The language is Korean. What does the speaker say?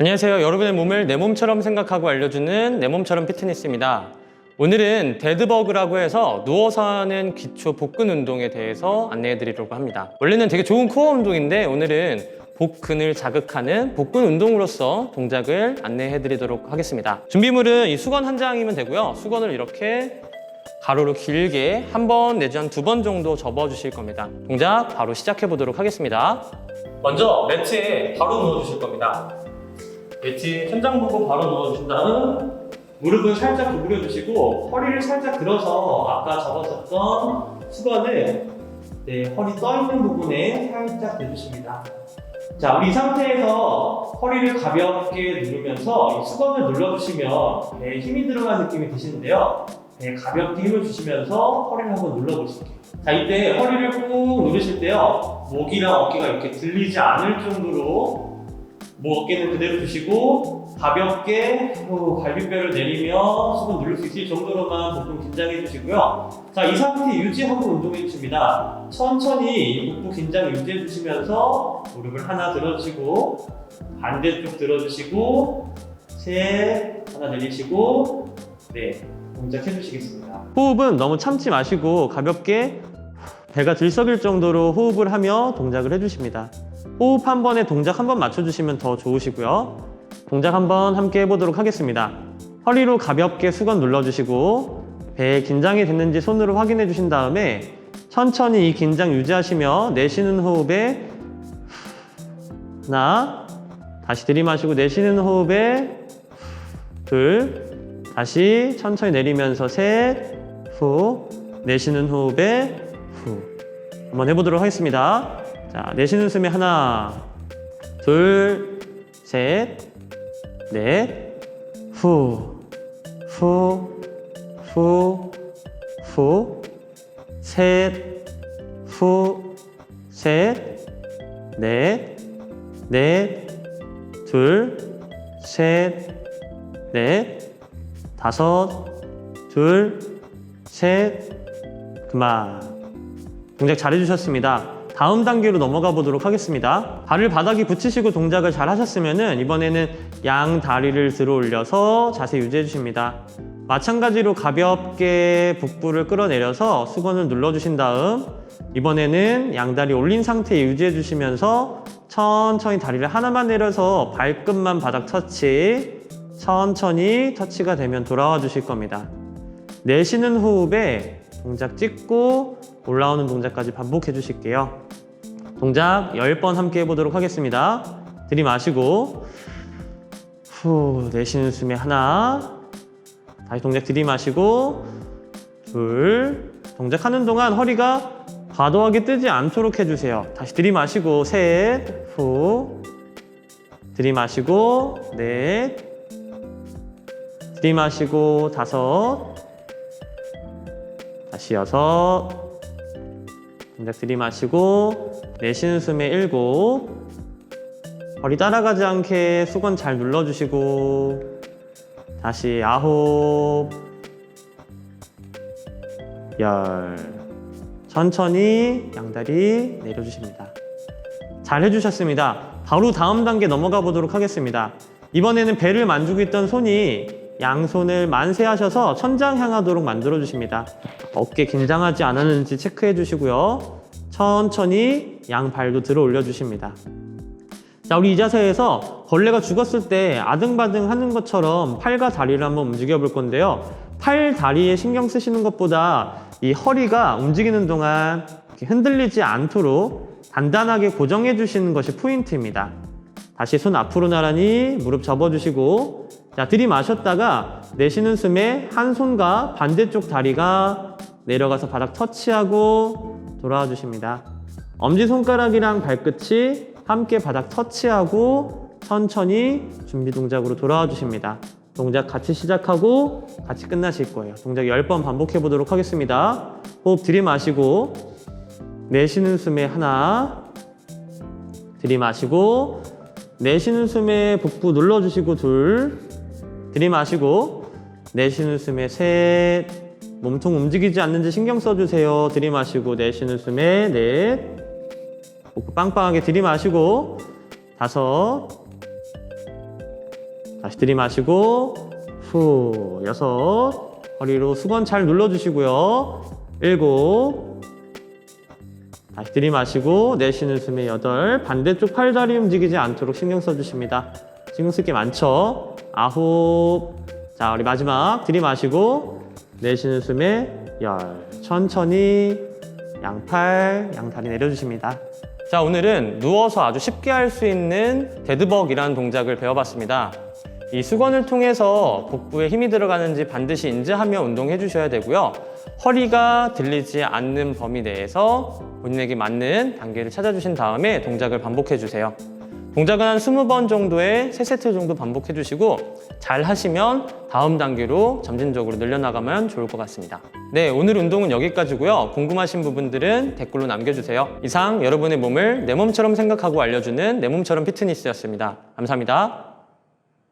안녕하세요. 여러분의 몸을 내 몸처럼 생각하고 알려주는 내 몸처럼 피트니스입니다. 오늘은 데드버그라고 해서 누워서 하는 기초 복근 운동에 대해서 안내해 드리려고 합니다. 원래는 되게 좋은 코어 운동인데 오늘은 복근을 자극하는 복근 운동으로서 동작을 안내해 드리도록 하겠습니다. 준비물은 이 수건 한 장이면 되고요. 수건을 이렇게 가로로 길게 한 번 내지 한 두 번 정도 접어 주실 겁니다. 동작 바로 시작해 보도록 하겠습니다. 먼저 매트에 바로 누워 주실 겁니다. 매트 천장 보고 바로 누워주신 다음 무릎은 살짝 구부려 주시고 허리를 살짝 들어서 아까 접었었던 수건을 네, 허리 떠 있는 부분에 살짝 대주십니다. 자, 우리 이 상태에서 허리를 가볍게 누르면서 이 수건을 눌러주시면 배에 힘이 들어간 느낌이 드시는데요. 배에 가볍게 힘을 주시면서 허리를 한번 눌러보실게요. 자, 이때 허리를 꾹 누르실 때요. 목이랑 어깨가 이렇게 들리지 않을 정도로 목 어깨는 그대로 두시고 가볍게 후 갈비뼈를 내리며 수건 누를 수 있을 정도로만 복부 긴장해 주시고요. 자, 이 상태 유지하고 운동해 주십니다. 천천히 복부 긴장 유지해 주시면서 무릎을 하나 들어주시고 반대쪽 들어주시고 셋 하나 내리시고 네 동작 해 주시겠습니다. 호흡은 너무 참지 마시고 가볍게 배가 들썩일 정도로 호흡을 하며 동작을 해주십니다. 호흡 한 번에 동작 한 번 맞춰주시면 더 좋으시고요. 동작 한번 함께 해보도록 하겠습니다. 허리로 가볍게 수건 눌러주시고 배에 긴장이 됐는지 손으로 확인해 주신 다음에 천천히 이 긴장 유지하시며 내쉬는 호흡에 하나 다시 들이마시고 내쉬는 호흡에 둘 다시 천천히 내리면서 셋 후 내쉬는 호흡에 후 한번 해보도록 하겠습니다. 자, 내쉬는 숨에 하나, 둘, 셋, 넷, 후, 후, 후, 후, 셋, 후, 셋, 넷, 넷, 둘, 셋, 넷, 다섯, 둘, 셋, 그만. 동작 잘해주셨습니다. 다음 단계로 넘어가 보도록 하겠습니다. 발을 바닥에 붙이시고 동작을 잘 하셨으면 이번에는 양 다리를 들어 올려서 자세 유지해 주십니다. 마찬가지로 가볍게 북부를 끌어내려서 수건을 눌러주신 다음 이번에는 양다리 올린 상태 유지해 주시면서 천천히 다리를 하나만 내려서 발끝만 바닥 터치 천천히 터치가 되면 돌아와 주실 겁니다. 내쉬는 호흡에 동작 찍고 올라오는 동작까지 반복해 주실게요. 동작 10번 함께 해보도록 하겠습니다. 들이마시고. 후 내쉬는 숨에 하나. 다시 동작 들이마시고. 둘. 동작하는 동안 허리가 과도하게 뜨지 않도록 해주세요. 다시 들이마시고. 셋후. 들이마시고. 넷. 들이마시고. 다섯 다시 여섯 동작 들이마시고 내쉬는 숨에 일곱 허리 따라가지 않게 수건 잘 눌러주시고 다시 아홉 열. 천천히 양다리 내려주십니다. 잘 해주셨습니다. 바로 다음 단계 넘어가 보도록 하겠습니다. 이번에는 배를 만지고 있던 손이 양손을 만세하셔서 천장 향하도록 만들어 주십니다. 어깨 긴장하지 않았는지 체크해 주시고요. 천천히 양 발도 들어 올려 주십니다. 자, 우리 이 자세에서 벌레가 죽었을 때 아등바등 하는 것처럼 팔과 다리를 한번 움직여 볼 건데요. 팔, 다리에 신경 쓰시는 것보다 이 허리가 움직이는 동안 흔들리지 않도록 단단하게 고정해 주시는 것이 포인트입니다. 다시 손 앞으로 나란히 무릎 접어주시고 자 들이마셨다가 내쉬는 숨에 한 손과 반대쪽 다리가 내려가서 바닥 터치하고 돌아와 주십니다. 엄지손가락이랑 발끝이 함께 바닥 터치하고 천천히 준비 동작으로 돌아와 주십니다. 동작 같이 시작하고 같이 끝나실 거예요. 동작 10번 반복해 보도록 하겠습니다. 호흡 들이마시고 내쉬는 숨에 하나 들이마시고 내쉬는 숨에 복부 눌러주시고 둘 들이마시고 내쉬는 숨에 셋 몸통 움직이지 않는지 신경 써주세요. 들이마시고 내쉬는 숨에 넷 복부 빵빵하게 들이마시고 다섯. 다시 들이마시고 후 여섯. 허리로 수건 잘 눌러주시고요. 일곱. 다시 들이마시고 내쉬는 숨에 여덟. 반대쪽 팔다리 움직이지 않도록 신경 써주십니다. 신경 쓸 게 많죠 아홉 자 우리 마지막 들이마시고 내쉬는 숨에 열 천천히 양팔 양다리 내려주십니다 자 오늘은 누워서 아주 쉽게 할 수 있는 데드벅이라는 동작을 배워봤습니다 이 수건을 통해서 복부에 힘이 들어가는지 반드시 인지하며 운동해 주셔야 되고요. 허리가 들리지 않는 범위 내에서 본인에게 맞는 단계를 찾아주신 다음에 동작을 반복해 주세요. 동작은 한 20번 정도에 3세트 정도 반복해 주시고 잘 하시면 다음 단계로 점진적으로 늘려나가면 좋을 것 같습니다. 네, 오늘 운동은 여기까지고요. 궁금하신 부분들은 댓글로 남겨주세요. 이상 여러분의 몸을 내 몸처럼 생각하고 알려주는 내 몸처럼 피트니스였습니다. 감사합니다.